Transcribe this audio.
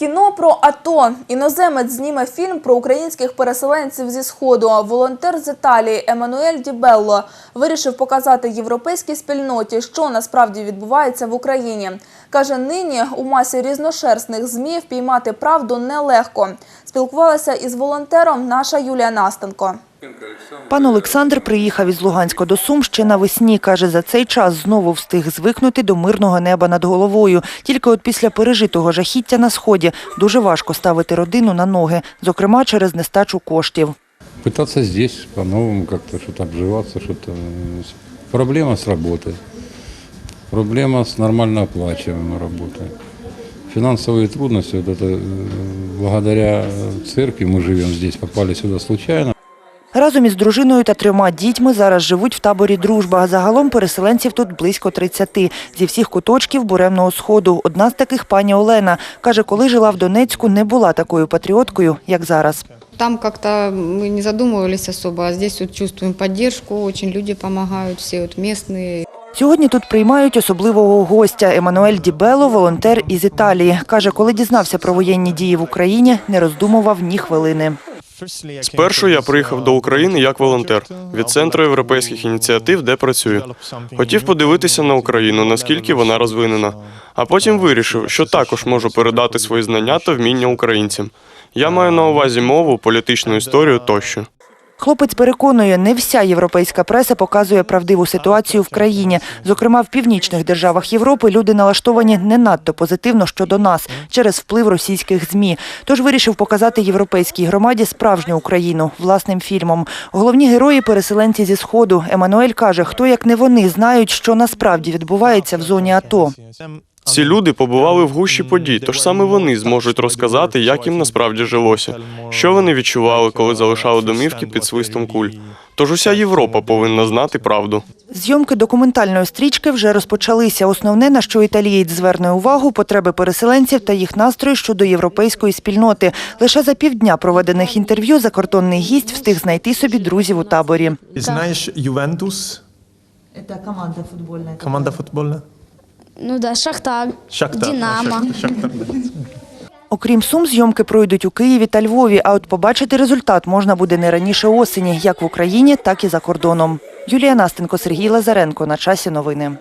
Кіно про АТО. Іноземець зніме фільм про українських переселенців зі Сходу. Волонтер з Італії Еммануель Дібелло вирішив показати європейській спільноті, що насправді відбувається в Україні. Каже, нині у масі різношерстних ЗМІ впіймати правду нелегко. Спілкувалася із волонтером наша Юлія Настенко. Пан Олександр приїхав із Луганська до Сум ще навесні. Каже, за цей час знову встиг звикнути до мирного неба над головою. Тільки от після пережитого жахіття на Сході дуже важко ставити родину на ноги, зокрема через нестачу коштів. Пытаться здесь по-новому как-то что-то обживаться, что-то... э, с- Проблема с работой. Проблема с нормально оплачиваемой работой. Финансовые трудности, вот это э, благодаря э, церкви мы живем здесь, попали сюда случайно. Разом із дружиною та трьома дітьми зараз живуть в таборі «Дружба». Загалом переселенців тут близько 30. Зі всіх куточків Буремного Сходу. Одна з таких – пані Олена. Каже, коли жила в Донецьку, не була такою патріоткою, як зараз. Там как-то мы не задумывались особо, а здесь вот чувствуем поддержку, очень люди помогают, все вот местные. Сьогодні тут приймають особливого гостя – Еммануель Дібело, волонтер із Італії. Каже, коли дізнався про воєнні дії в Україні, не роздумував ні хвилини. Спершу я приїхав до України як волонтер від центру європейських ініціатив, де працюю. Хотів подивитися на Україну, наскільки вона розвинена. А потім вирішив, що також можу передати свої знання та вміння українцям. Я маю на увазі мову, політичну історію тощо. Хлопець переконує, не вся європейська преса показує правдиву ситуацію в країні. Зокрема, в північних державах Європи люди налаштовані не надто позитивно щодо нас через вплив російських ЗМІ. Тож вирішив показати європейській громаді справжню Україну власним фільмом. Головні герої – переселенці зі Сходу. Еммануель каже, хто як не вони знають, що насправді відбувається в зоні АТО. Ці люди побували в гущі подій, тож саме вони зможуть розказати, як їм насправді жилося, що вони відчували, коли залишали домівки під свистом куль. Тож уся Європа повинна знати правду. Зйомки документальної стрічки вже розпочалися. Основне, на що італієць зверне увагу – потреби переселенців та їх настрої щодо європейської спільноти. Лише за півдня проведених інтерв'ю закордонний гість встиг знайти собі друзів у таборі. Знаєш Ювентус? Це команда футбольна. Команда футбольна? Ну да, Шахтар, Шахтар. Динамо. Шахтар, Шахтар, да. Окрім Сум, зйомки пройдуть у Києві та Львові, а от побачити результат можна буде не раніше осені, як в Україні, так і за кордоном. Юлія Настенко, Сергій Лазаренко. На часі новини.